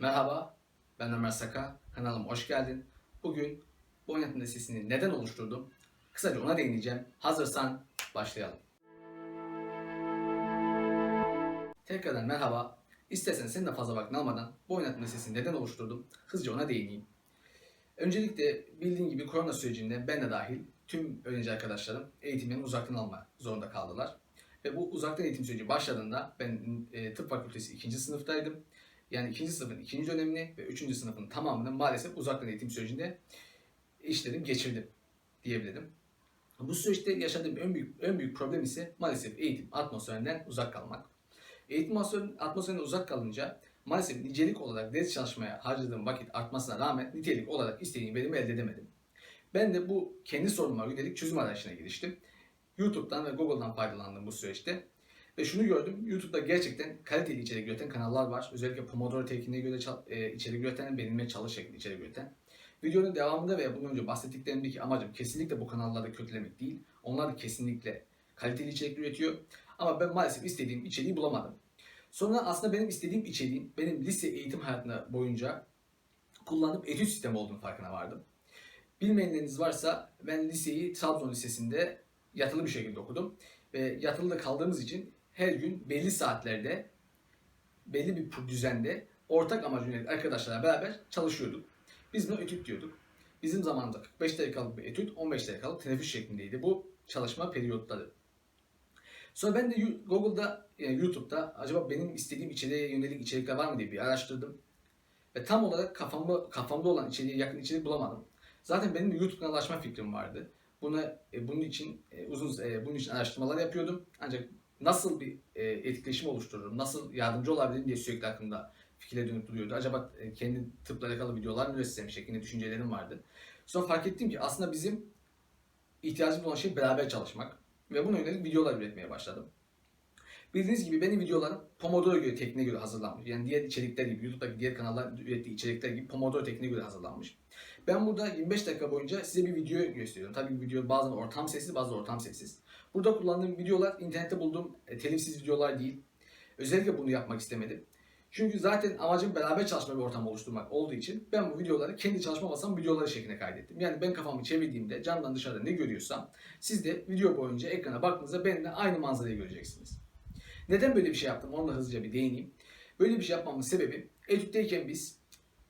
Merhaba, ben Ömer Saka. Kanalıma hoş geldin. Bugün bu oynatma sesini neden oluşturdum? Kısaca ona değineceğim. Hazırsan başlayalım. Tekrardan merhaba. İstersen senin de fazla vaktini almadan bu oynatma sesini neden oluşturdum? Hızlıca ona değineyim. Öncelikle bildiğin gibi korona sürecinde ben de dahil tüm öğrenci arkadaşlarım eğitimlerini uzaktan alma zorunda kaldılar. Ve bu uzaktan eğitim süreci başladığında ben e, tıp fakültesi ikinci sınıftaydım. Yani ikinci sınıfın ikinci dönemini ve üçüncü sınıfın tamamını maalesef uzaktan eğitim sürecinde işledim, geçirdim diyebilirim. Bu süreçte yaşadığım en büyük, en büyük problem ise maalesef eğitim atmosferinden uzak kalmak. Eğitim atmosferinden, uzak kalınca maalesef nicelik olarak ders çalışmaya harcadığım vakit artmasına rağmen nitelik olarak istediğim verimi elde edemedim. Ben de bu kendi sorunuma yönelik çözüm arayışına giriştim. YouTube'dan ve Google'dan faydalandım bu süreçte. Ve şunu gördüm, YouTube'da gerçekten kaliteli içerik üreten kanallar var. Özellikle Pomodoro tekniğine göre e, içerik üreten, benimle çalış şeklinde içerik üreten. Videonun devamında veya bundan önce bahsettiklerimdeki amacım kesinlikle bu kanalları kötülemek değil. Onlar da kesinlikle kaliteli içerik üretiyor. Ama ben maalesef istediğim içeriği bulamadım. Sonra aslında benim istediğim içeriğin benim lise eğitim hayatında boyunca kullandığım etüt sistemi olduğunu farkına vardım. Bilmeyenleriniz varsa ben liseyi Trabzon Lisesi'nde yatılı bir şekilde okudum. Ve yatılıda kaldığımız için her gün belli saatlerde belli bir düzende ortak amaç yönelik arkadaşlarla beraber çalışıyorduk. Biz buna etüt diyorduk. Bizim zamanımızda 45 dakikalık bir etüt, 15 dakikalık teneffüs şeklindeydi bu çalışma periyotları. Sonra ben de Google'da, yani YouTube'da acaba benim istediğim içeriğe yönelik içerikler var mı diye bir araştırdım. Ve tam olarak kafamda, kafamda olan içeriğe yakın içerik bulamadım. Zaten benim YouTube kanalı fikrim vardı. Buna, e, bunun için e, uzun e, bunun için araştırmalar yapıyordum. Ancak nasıl bir e, etkileşim oluştururum, nasıl yardımcı olabilirim diye sürekli aklımda fikirler dönüp duruyordu. Acaba e, kendi tıpla alakalı videolar mı üretsem şeklinde düşüncelerim vardı. Sonra fark ettim ki aslında bizim ihtiyacımız olan şey beraber çalışmak. Ve buna yönelik videolar üretmeye başladım. Bildiğiniz gibi benim videolarım Pomodoro göre tekniğine göre hazırlanmış. Yani diğer içerikler gibi, YouTube'daki diğer kanalların ürettiği içerikler gibi Pomodoro tekniğine göre hazırlanmış. Ben burada 25 dakika boyunca size bir video gösteriyorum. Tabii video bazen ortam sessiz, bazen ortam sessiz. Burada kullandığım videolar internette bulduğum e, telifsiz videolar değil. Özellikle bunu yapmak istemedim. Çünkü zaten amacım beraber çalışma bir ortam oluşturmak olduğu için ben bu videoları kendi çalışma masam videoları şeklinde kaydettim. Yani ben kafamı çevirdiğimde camdan dışarıda ne görüyorsam siz de video boyunca ekrana baktığınızda benimle aynı manzarayı göreceksiniz. Neden böyle bir şey yaptım onu da hızlıca bir değineyim. Böyle bir şey yapmamın sebebi etütteyken biz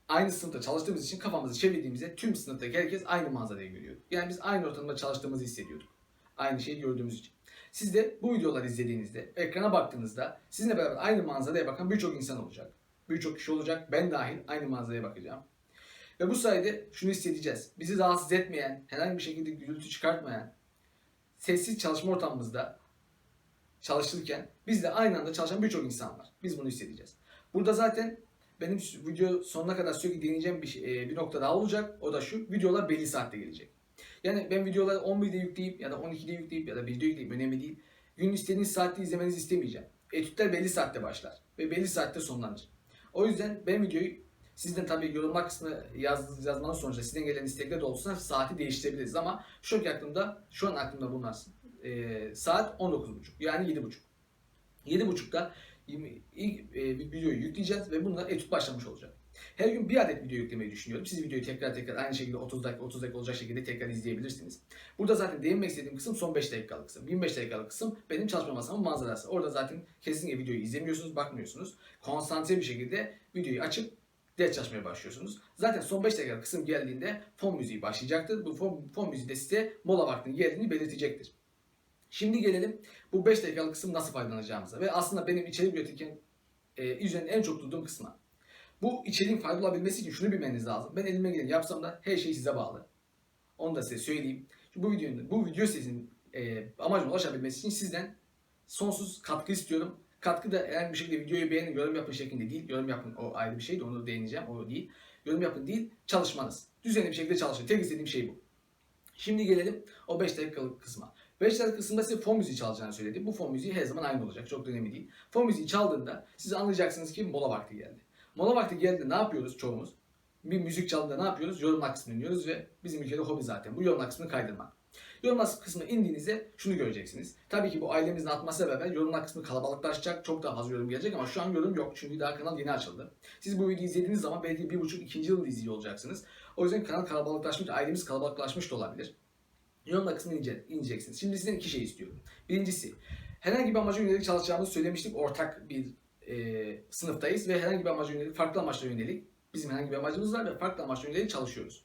aynı sınıfta çalıştığımız için kafamızı çevirdiğimizde tüm sınıftaki herkes aynı manzarayı görüyordu. Yani biz aynı ortamda çalıştığımızı hissediyorduk. Aynı şeyi gördüğümüz için. Siz de bu videoları izlediğinizde, ekrana baktığınızda sizinle beraber aynı manzaraya bakan birçok insan olacak. Birçok kişi olacak. Ben dahil aynı manzaraya bakacağım. Ve bu sayede şunu hissedeceğiz. Bizi rahatsız etmeyen, herhangi bir şekilde gürültü çıkartmayan, sessiz çalışma ortamımızda çalışırken bizle aynı anda çalışan birçok insan var. Biz bunu hissedeceğiz. Burada zaten benim video sonuna kadar sürekli deneyeceğim bir, şey- e, bir nokta daha olacak. O da şu, videolar belli saatte gelecek. Yani ben videoları 11'de yükleyip ya da 12'de yükleyip ya da 1'de yükleyip önemli değil. Gün istediğiniz saatte izlemenizi istemeyeceğim. Etütler belli saatte başlar ve belli saatte sonlanır. O yüzden ben videoyu sizden tabii yorumlar kısmına yaz, yazmanın sonucunda sizden gelen istekler doğrultusunda saati değiştirebiliriz ama şu anki aklımda, şu an aklımda bulunan e, saat 19.30 yani 7.30. 7.30'da yirmi- ilk e, videoyu yükleyeceğiz ve bununla etüt başlamış olacak. Her gün bir adet video yüklemeyi düşünüyorum. Siz videoyu tekrar tekrar aynı şekilde 30 dakika 30 dakika olacak şekilde tekrar izleyebilirsiniz. Burada zaten değinmek istediğim kısım son 5 dakikalık kısım. 25 dakikalık kısım benim çalışma masamın manzarası. Orada zaten kesinlikle videoyu izlemiyorsunuz, bakmıyorsunuz. Konsantre bir şekilde videoyu açıp ders çalışmaya başlıyorsunuz. Zaten son 5 dakikalık kısım geldiğinde fon müziği başlayacaktır. Bu fon, fon müziği de size mola vaktinin geldiğini belirtecektir. Şimdi gelelim bu 5 dakikalık kısım nasıl faydalanacağımıza ve aslında benim içerik üretirken e, üzerine en çok durduğum kısma. Bu içeriğin faydalı olabilmesi için şunu bilmeniz lazım. Ben elime geleni yapsam da her şey size bağlı. Onu da size söyleyeyim. Çünkü bu videonun, bu video sizin e, amacına ulaşabilmesi için sizden sonsuz katkı istiyorum. Katkı da herhangi bir şekilde videoyu beğenin, yorum yapın şeklinde değil. Yorum yapın o ayrı bir şey de onu değineceğim. O değil. Yorum yapın değil, çalışmanız. Düzenli bir şekilde çalışın. Tek istediğim şey bu. Şimdi gelelim o 5 dakikalık kısma. 5 dakika kısmında size fon müziği çalacağını söyledi. Bu fon müziği her zaman aynı olacak. Çok önemli değil. Fon müziği çaldığında siz anlayacaksınız ki mola vakti geldi. Mola vakti geldiğinde ne yapıyoruz çoğumuz? Bir müzik çaldığında ne yapıyoruz? Yorumlar kısmını dinliyoruz ve bizim ülkede hobi zaten. Bu yorumlar kısmını kaydırmak. Yorumlar kısmına indiğinizde şunu göreceksiniz. Tabii ki bu ailemizin atmasıyla beraber yorumlar kısmı kalabalıklaşacak. Çok daha fazla yorum gelecek ama şu an yorum yok. Çünkü daha kanal yeni açıldı. Siz bu videoyu izlediğiniz zaman belki bir buçuk ikinci yılda izliyor olacaksınız. O yüzden kanal kalabalıklaşmış, ailemiz kalabalıklaşmış da olabilir. Yorumlar kısmına ince, ineceksiniz. Şimdi sizden iki şey istiyorum. Birincisi, herhangi bir amaca yönelik çalışacağımızı söylemiştik. Ortak bir e, sınıftayız ve herhangi bir amaca yönelik, farklı amaçlara yönelik bizim herhangi bir amacımız var ve farklı amaçlara yönelik çalışıyoruz.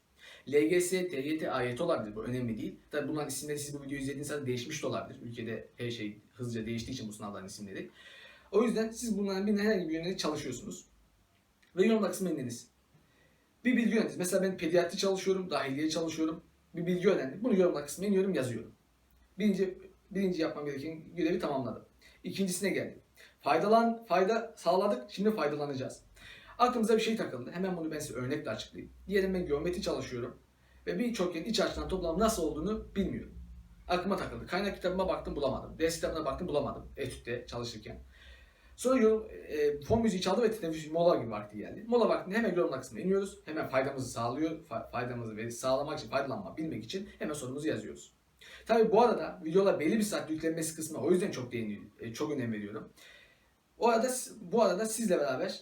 LGS, TYT, AYT olabilir. Bu önemli değil. Tabii bunların isimleri siz bu videoyu izlediğiniz zaman değişmiş de olabilir. Ülkede her şey hızlıca değiştiği için bu sınavların isimleri. O yüzden siz bunların birine herhangi bir yönelik çalışıyorsunuz. Ve yorumlar kısmına indiniz. Bir bilgi öğrendiniz. Mesela ben pediatri çalışıyorum, dahiliye çalışıyorum. Bir bilgi öğrendim. Bunu yorumlar kısmına iniyorum, yazıyorum. Birinci, birinci yapmam gereken görevi tamamladım. İkincisine geldim. Faydalan, fayda sağladık, şimdi faydalanacağız. Aklımıza bir şey takıldı. Hemen bunu ben size örnekle açıklayayım. Diyelim ben geometri çalışıyorum ve bir çokgenin iç açıdan toplam nasıl olduğunu bilmiyorum. Aklıma takıldı. Kaynak kitabıma baktım bulamadım. Ders kitabına baktım bulamadım. Etütte çalışırken. Sonra yorum, e, fon müziği çaldı ve teneffüs mola gibi vakti geldi. Mola vaktinde hemen yorumlar kısmına iniyoruz. Hemen faydamızı sağlıyor. fa- faydamızı ve sağlamak için, faydalanmak, bilmek için hemen sorumuzu yazıyoruz. Tabii bu arada videolar belli bir saat yüklenmesi kısmına o yüzden çok değiniyorum, e, çok önem veriyorum. O arada bu arada sizle beraber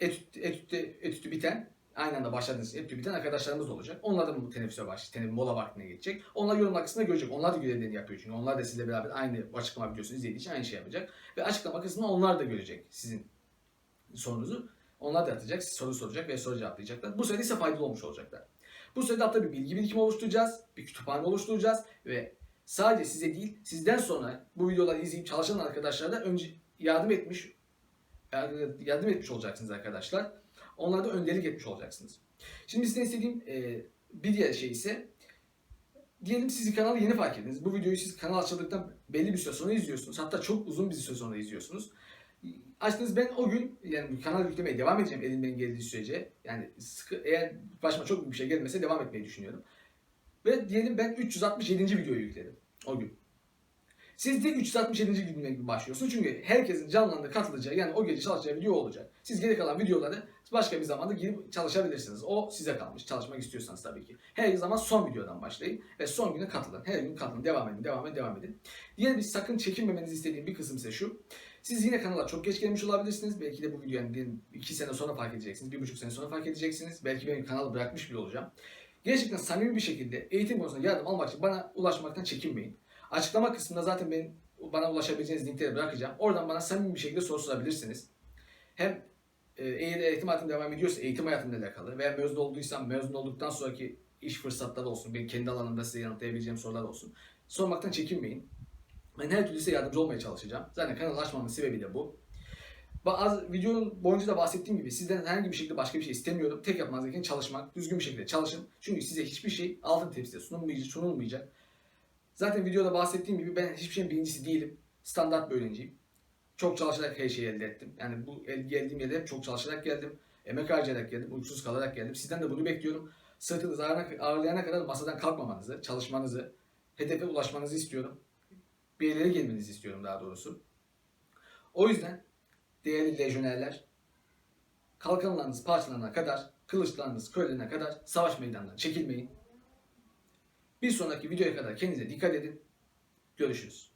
etüt, etütte, etütü biten aynı anda başladığınız etütü biten arkadaşlarımız da olacak. Onlar da bu teneffüse baş, teneffüs mola vaktine geçecek. Onlar yorumlar kısmında görecek. Onlar da görevlerini yapıyor çünkü. Onlar da sizle beraber aynı açıklama videosunu izlediği için aynı şey yapacak. Ve açıklama kısmında onlar da görecek sizin sorunuzu. Onlar da atacak, soru soracak ve soru cevaplayacaklar. Bu sayede ise faydalı olmuş olacaklar. Bu sayede hatta bir bilgi birikimi oluşturacağız, bir kütüphane oluşturacağız ve sadece size değil, sizden sonra bu videoları izleyip çalışan arkadaşlara da önce yardım etmiş yardım etmiş olacaksınız arkadaşlar. Onlara da önderlik etmiş olacaksınız. Şimdi sizden istediğim e, bir diğer şey ise diyelim siz kanalı yeni fark ettiniz. Bu videoyu siz kanal açıldıktan belli bir süre sonra izliyorsunuz. Hatta çok uzun bir süre sonra izliyorsunuz. Açtınız ben o gün yani kanal yüklemeye devam edeceğim elimden geldiği sürece. Yani sıkı, eğer başıma çok büyük bir şey gelmese devam etmeyi düşünüyorum. Ve diyelim ben 367. videoyu yükledim o gün. Siz de 367. güne gibi başlıyorsunuz. Çünkü herkesin canlı anda katılacağı yani o gece çalışacağı video olacak. Siz geri kalan videoları başka bir zamanda girip çalışabilirsiniz. O size kalmış. Çalışmak istiyorsanız tabii ki. Her zaman son videodan başlayın ve son güne katılın. Her gün katılın. Devam edin, devam edin, devam edin. Diğer bir sakın çekinmemenizi istediğim bir kısım ise şu. Siz yine kanala çok geç gelmiş olabilirsiniz. Belki de bu videoyu yani diyelim 2 sene sonra fark edeceksiniz. 1,5 sene sonra fark edeceksiniz. Belki ben kanalı bırakmış bile olacağım. Gerçekten samimi bir şekilde eğitim konusunda yardım almak için bana ulaşmaktan çekinmeyin. Açıklama kısmında zaten ben bana ulaşabileceğiniz linkleri bırakacağım. Oradan bana samimi bir şekilde soru sorabilirsiniz. Hem e, eğer eğitim hayatım devam ediyorsa eğitim hayatımla alakalı veya mezun olduysam mezun olduktan sonraki iş fırsatları olsun, benim kendi alanımda size yanıtlayabileceğim sorular olsun. Sormaktan çekinmeyin. Ben her türlü size yardımcı olmaya çalışacağım. Zaten kanal açmamın sebebi de bu. Az, videonun boyunca da bahsettiğim gibi sizden herhangi bir şekilde başka bir şey istemiyorum. Tek yapmanız gereken çalışmak, düzgün bir şekilde çalışın. Çünkü size hiçbir şey altın tepside sunulmayacak. sunulmayacak. Zaten videoda bahsettiğim gibi ben hiçbir şeyin birincisi değilim. Standart bir öğrenciyim. Çok çalışarak her şeyi elde ettim. Yani bu el, geldiğim yerde hep çok çalışarak geldim. Emek harcayarak geldim. Uykusuz kalarak geldim. Sizden de bunu bekliyorum. Sırtınız ağırlayana kadar masadan kalkmamanızı, çalışmanızı, hedefe ulaşmanızı istiyorum. Bir yerlere gelmenizi istiyorum daha doğrusu. O yüzden değerli lejyonerler, kalkanlarınız parçalanana kadar, kılıçlarınız körlenene kadar savaş meydanına çekilmeyin. Bir sonraki videoya kadar kendinize dikkat edin. Görüşürüz.